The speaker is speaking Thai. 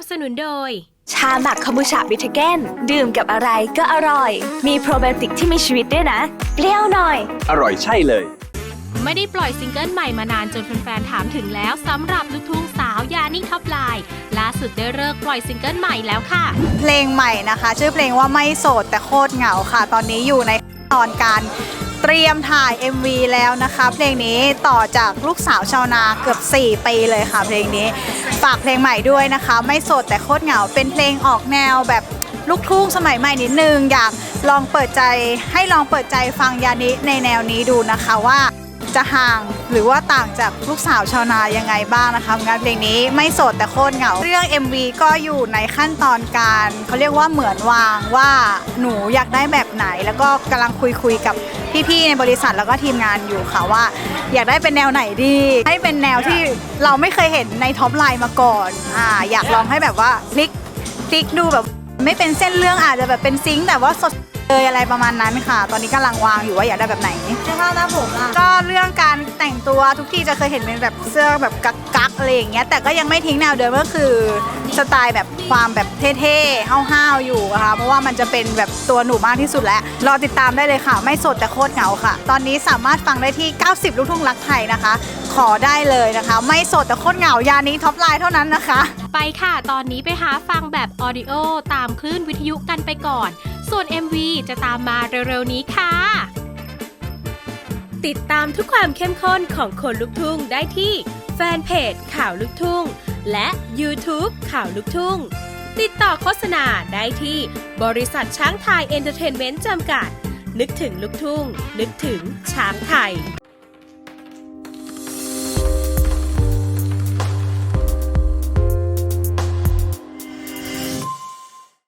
นับสนุนโดย ชาหมักคอมบูชาบิทเกนดื่มกับอะไรก็อร่อย มีโปรไบโอติกที่มีชีวิตด้วยนะเปรี้ยวหน่อย อร่อยใช่เลย ไม่ได้ปล่อยซิงเกิลใหม่มานานจนแฟนๆถามถึงแล้วสำหรับลูกทุ่งสาวยานิ่งท็อปไลน์ล่าสุดได้เลิกปล่อยซิงเกิลใหม่แล้วค่ะ เพลงใหม่นะคะ ชื่อเพลงว่าไม่โสดแต่โคตรเหงาค่ะ ตอนนี้อยู่ในตอนการเตรียมถ่าย MV แล้วนะคะ เพลงนี้ต่อจากลูกสาวชาวนาเกือบ 4 ปีเลยค่ะ เพลงนี้ ฝากเพลงใหม่ด้วยนะคะ ไม่โสดแต่โคตรเหงา เป็นเพลงออกแนวแบบลูกทุ่งสมัยใหม่นิดนึง อยากลองเปิดใจให้ลองเปิดใจฟังยานิในแนวนี้ดูนะคะว่า จะห่างหรือว่าต่างจากลูกสาวชาวนายังไงบ้างนะคะงานเพลงนี้ไม่โสดแต่โคตรเหงา เรื่อง MV ก็อยู่ในขั้นตอนการเขาเรียกว่าเหมือนวางว่าหนูอยากได้แบบไหน แล้วก็กำลังคุยคุยกับพี่ๆในบริษัทแล้วก็ทีมงานอยู่ค่ะว่า อยากได้เป็นแนวไหนดี ให้เป็นแนวที่เราไม่เคยเห็นในท็อปไลน์มาก่อนอ่าอยากลองให้แบบว่าพลิกพลิกดูแบบไม่เป็นเส้นเรื่องอาจจะแบบเป็นซิงค์แต่ว่าสด เลยอะไรประมาณนั้นค่ะ ตอนนี้กำลังวางอยู่ว่าอยากได้แบบไหนเสื้อผ้าหน้าผมอะก็เรื่องการแต่งตัวทุกที่จะเคยเห็นเป็นแบบเสื้อแบบกักกักๆอะไรอย่างเงี้ยแต่ก็ยังไม่ทิ้งแนวเดิมก็คือสไตล์แบบความแบบเท่ๆห้าวๆอยู่อะค่ะเพราะว่ามันจะเป็นแบบตัวหนูมากที่สุดแล้วรอติดตามได้เลยค่ะ ไม่สดแต่โคตรเหงาค่ะ ตอนนี้สามารถฟังได้ที่ 90 ลูกทุ่งรักไทยนะคะ ขอได้เลยนะคะ ไม่สดแต่โคตรเหงายานี้ท็อปไลน์เท่านั้นนะคะ ไปค่ะ ตอนนี้ไปหาฟังแบบออดิโอตามคลื่นวิทยุกันไปก่อน ส่วน MV จะตามมาเร็วๆนี้ค่ะ ติดตามทุกความเข้มข้นของคนลุกทุ่งได้ที่แฟนเพจข่าวลุกทุ่ง และ YouTube ข่าวลุกทุ่ง ติดต่อโฆษณาได้ที่บริษัทช้างไทยเอนเตอร์เทนเมนต์จำกัด นึกถึงลุกทุ่ง นึกถึงช้างไทย